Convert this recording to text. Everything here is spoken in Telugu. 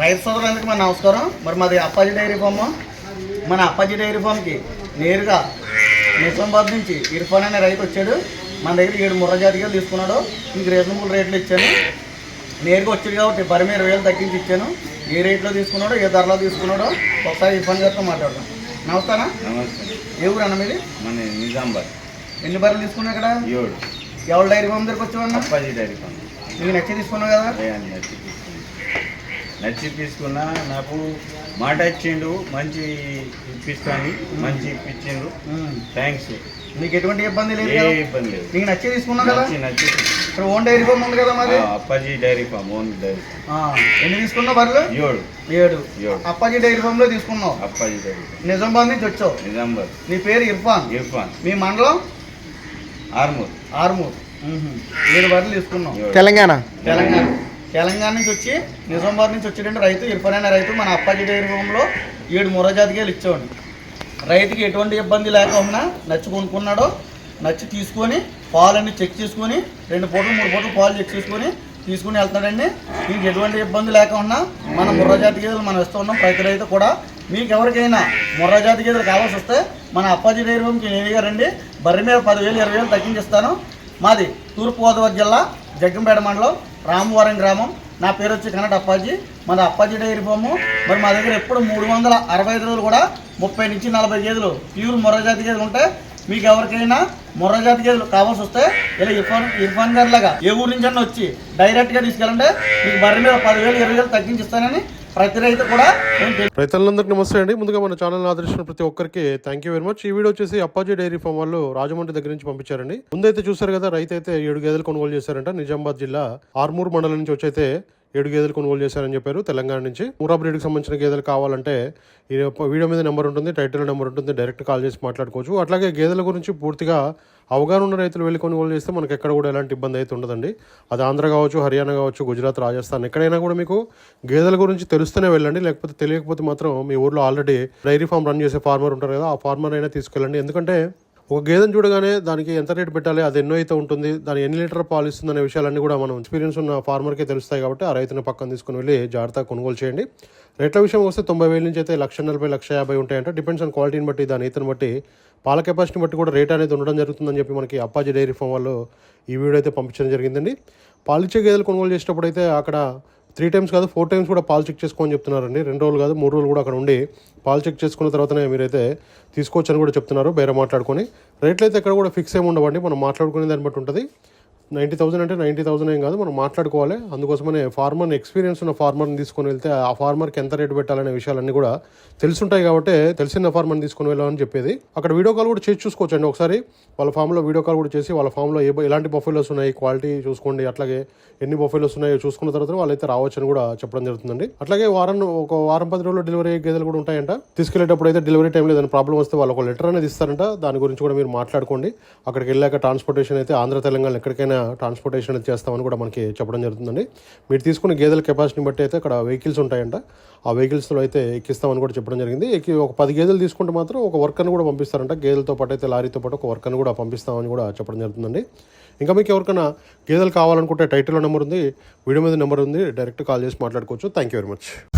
రైతు సోదరులందరికీ మన నమస్కారం. మరి మాది అప్పాజీ డైరీ ఫామ్ మన అప్పాజీ డైరీ ఫామ్కి నేరుగా నిజామాబాద్ నుంచి ఇర్ఫాన్ అనే రైతు వచ్చాడు. మన దగ్గర ఏడు ముర్ర జాతిగా తీసుకున్నాడు. ఇంక రీజనబుల్ రేట్లు ఇచ్చాను. నేరుగా వచ్చాడు కాబట్టి పరిమి ఇరవై వేలు తగ్గించి ఇచ్చాను. ఏ రేట్లో తీసుకున్నాడో ఏ ధరలో తీసుకున్నాడో ఒకసారి ఇర్ఫాన్ గారితో మాట్లాడదాం. నమస్తానా? నమస్తే. ఏ ఊరు అన్న మీది? మన నిజామాబాద్. ఎన్ని బర్రెలు తీసుకున్నావు ఇక్కడ? ఏడు. ఎవరి డైరీ ఫామ్ దగ్గరకు వచ్చావన్నా అప్పాజీ డైరీ ఫామ్ నీకు నచ్చి తీసుకున్నావు కదా? నచ్చి నచ్చి తీసుకున్నా నాకు మాట ఇచ్చిండు మంచి ఇప్పిస్తాను మంచి ఇప్పించిండు. థ్యాంక్స్ నీకు ఎటువంటి ఇబ్బంది లేదు ఏ ఇబ్బంది లేదు. నీకు నచ్చి తీసుకున్నావు కదా? నచ్చి నచ్చి. ఇక్కడ ఓన్ డైరీ ఫామ్ ఉంది కదా మాది ఆ, Appaji dairy farm own dairy ఎన్ని తీసుకున్నావు బర్రెలు? ఏడు. ఏడు. ఏడు. అప్పాజీ డైరీ ఫామ్లో తీసుకున్నావు? అప్పాజీ డైరీ నిజామాబాద్ నుంచి వచ్చావు? నిజామాబాద్. నీ పేరు ఇర్ఫాన్? ఇర్ఫాన్. మీ మండలం? ఆర్మూర్. ఆర్మూర్. ఏడు బర్రెలు తీసుకున్నావు. ఏడు. తెలంగాణ. తెలంగాణ. తెలంగాణ నుంచి వచ్చి నిజామాబాద్ నుంచి వచ్చేటువంటి రైతు ఇరుపనైన రైతు మన అప్పాజీ డైరీ రూమ్లో ఏడు మురజాతికేలు ఇచ్చేవాడు. రైతుకి ఎటువంటి ఇబ్బంది లేకుండా నచ్చి కొనుక్కున్నాడో నచ్చి తీసుకొని పాలన్నీ చెక్ చేసుకొని రెండు పూటలు మూడు పూటలు పాలు చెక్ చేసుకొని తీసుకుని వెళ్తాడండి. మీకు ఎటువంటి ఇబ్బంది లేకుండా మన ముర్ర జాతి గేదెలు మనం ఇస్తూ ఉన్నాం. ప్రతి రైతు కూడా మీకు ఎవరికైనా ముర్ర జాతి గేదెలు కావాల్సి వస్తే మన అప్పాజీ డైరీ రూమ్కి నేరుగా రండి బర్రె మీద పదివేలు ఇరవై వేలు తగ్గించిస్తాను మాది తూర్పుగోదావరి జిల్లా జగ్గంపేట మండలం రామవరం గ్రామం. నా పేరు వచ్చి కన్నడ అప్పాజీ. మన అప్పాజీ డైరీ ఫాము. మరి మా దగ్గర ఎప్పుడు మూడు వందల అరవై ఐదు రోజులు కూడా ముప్పై నుంచి నలభై గేదెలు ప్యూర్ మొర్రజాతి గేదెలు ఉంటే మీకు ఎవరికైనా మొర్రజాతి గేదెలు కావాల్సి వస్తే ఇలా ఇర్ఫాన్ ఇర్ఫాన్ గారి లాగా ఏ ఊరి నుంచి వచ్చి డైరెక్ట్గా తీసుకెళ్ళండి. మీకు బర్రె మీద పదివేలు ఇరవై వేలు తగ్గించి ఇస్తానని ప్రతి రైతు కూడా రైతులందరికీ నమస్తే అండి. ముందుగా మన ఛానల్ ఆదరించిన ప్రతి ఒక్కరికి థ్యాంక్ యూ వెరీ మచ్ ఈ వీడియో వచ్చేసి అప్పాజీ డైరీ ఫామ్ వాళ్ళు రాజమండ్రి దగ్గర నుంచి పంపించారండి. ముందైతే చూసారు కదా రైతు అయితే ఏడు గేదెలు కొనుగోలు చేశారంట. నిజామాబాద్ జిల్లా ఆర్మూర్ మండలం నుంచి వచ్చైతే ఏడు గేదెలు కొనుగోలు చేశారని చెప్పారు తెలంగాణ నుంచి. మూరా బ్రీడ్కి సంబంధించిన గేదెలు కావాలంటే ఈ వీడియో మీద నెంబర్ ఉంటుంది టైటిల్ నెంబర్ ఉంటుంది డైరెక్ట్ కాల్ చేసి మాట్లాడుకోవచ్చు. అట్లాగే గేదెల గురించి పూర్తిగా అవగాహన ఉన్న రైతులు వెళ్ళి కొనుగోలు చేస్తే మనకి ఎక్కడ కూడా ఎలాంటి ఇబ్బంది అయితే ఉండదండి. అది ఆంధ్ర కావచ్చు హర్యానా కావచ్చు గుజరాత్ రాజస్థాన్ ఎక్కడైనా కూడా మీకు గేదెల గురించి తెలుస్తూనే వెళ్ళండి. లేకపోతే తెలియకపోతే మాత్రం మీ ఊర్లో ఆల్రెడీ డైరీ ఫామ్ రన్ చేసే ఫార్మర్ ఉంటారు కదా ఆ ఫార్మర్ అయినా తీసుకెళ్ళండి. ఎందుకంటే ఒక గేదెను చూడగానే దానికి ఎంత రేటు పెట్టాలి అది ఎన్నో అయితే ఉంటుంది దాని ఎన్ని లీటర్ పాలు ఇస్తుంది అనే విషయాలన్నీ కూడా మనం ఎక్స్పీరియన్స్ ఉన్న ఫార్మర్కే తెలుస్తాయి కాబట్టి ఆ రైతుని పక్కన తీసుకుని వెళ్ళి జాగ్రత్తగా కొనుగోలు చేయండి. రేట్ల విషయం వస్తే తొంభై వేల నుంచి అయితే లక్ష నలభై లక్ష యాభై ఉంటాయంటే. డిపెండ్స్ ఆన్ క్వాలిటీని బట్టి దాని ఈతను బట్టి పాల కెపాసిటీని బట్టి కూడా రేట్ అనేది ఉండడం జరుగుతుందని చెప్పి మనకి అప్పాజీ డైరీ ఫామ్ వాళ్ళు ఈ వీడియో అయితే పంపించడం జరిగిందండి. పాలిచ్చే గేదెలు కొనుగోలు చేసేటప్పుడు అయితే అక్కడ త్రీ టైమ్స్ కాదు ఫోర్ టైమ్స్ కూడా పాలు చెక్ చేసుకోమని చెప్తున్నారండి. రెండు రోజులు కాదు మూడు రోజులు కూడా అక్కడ ఉండి పాలు చెక్ చేసుకున్న తర్వాతనే మీరైతే తీసుకోవచ్చని కూడా చెప్తున్నారు బేరే మాట్లాడుకొని. రేట్లు అయితే ఎక్కడ కూడా ఫిక్స్ ఏమి ఉండవండి మనం మాట్లాడుకునే దాన్ని బట్టి ఉంటుంది. నైంటీ థౌసండ్ అంటే నైంటీ థౌసండ్ ఏం కాదు మనం మాట్లాడుకోవాలి. అందుకోసమనే ఫార్మర్ని ఎక్స్పీరియన్స్ ఉన్న ఫార్మర్ని తీసుకొని వెళ్తే ఆ ఫార్మర్కి ఎంత రేటు పెట్టాలనే విషయాలన్నీ కూడా తెలుసుంటాయి కాబట్టి తెలిసిన ఫార్మర్ని తీసుకొని వెళ్ళాలని చెప్పేది. అక్కడ వీడియో కాల్ కూడా చేసి చూసుకోవచ్చండి ఒకసారి. వాళ్ళ ఫామ్లో వీడియో కాల్ కూడా చేసి వాళ్ళ ఫామ్లో ఏ ఎలాంటి బఫెలోస్ ఉన్నాయి క్వాలిటీ చూసుకోండి అట్లాగే ఎన్ని బఫెలోస్ ఉన్నాయో చూసుకున్న తర్వాత వాళ్ళైతే రావచ్చని కూడా చెప్పడం జరుగుతుందండి. అట్లాగే వారం ఒక వారం పది రోజుల్లో డెలివరీ గేదెలు కూడా ఉంటాయంట. తీసుకెళ్ళేటప్పుడు అయితే డెలివరీ టైంలో ఏదైనా ప్రాబ్లం వస్తే వాళ్ళు ఒక లెటర్ అనేది ఇస్తారంట. దాని గురించి కూడా మీరు మాట్లాడుకోండి. అక్కడికి వెళ్ళాక ట్రాన్స్పోర్టేషన్ అయితే ఆంధ్ర తెలంగాణ ఎక్కడికైనా ట్రాన్స్పోర్టేషన్ చేస్తామని కూడా మనకి చెప్పడం జరుగుతుందండి. మీరు తీసుకున్న గేదెల కెపాసిటీని బట్టి అయితే అక్కడ వెహికల్స్ ఉంటాయంట. ఆ వెహికల్స్లో అయితే ఎక్కిస్తామని కూడా చెప్పడం జరిగింది. ఎక్కి ఒక పది గేదెలు తీసుకుంటే మాత్రం ఒక వర్కర్ని కూడా పంపిస్తారంట. గేదెలతో పాటు అయితే లారీతో పాటు ఒక వర్కర్ని కూడా పంపిస్తామని కూడా చెప్పడం జరుగుతుందండి. ఇంకా మీకు ఎవరికైనా గేదెలు కావాలనుకుంటే టైటిల్లో నెంబర్ ఉంది వీడియో మీద నెంబర్ ఉంది డైరెక్ట్ కాల్ చేసి మాట్లాడుకోవచ్చు. Thank you very much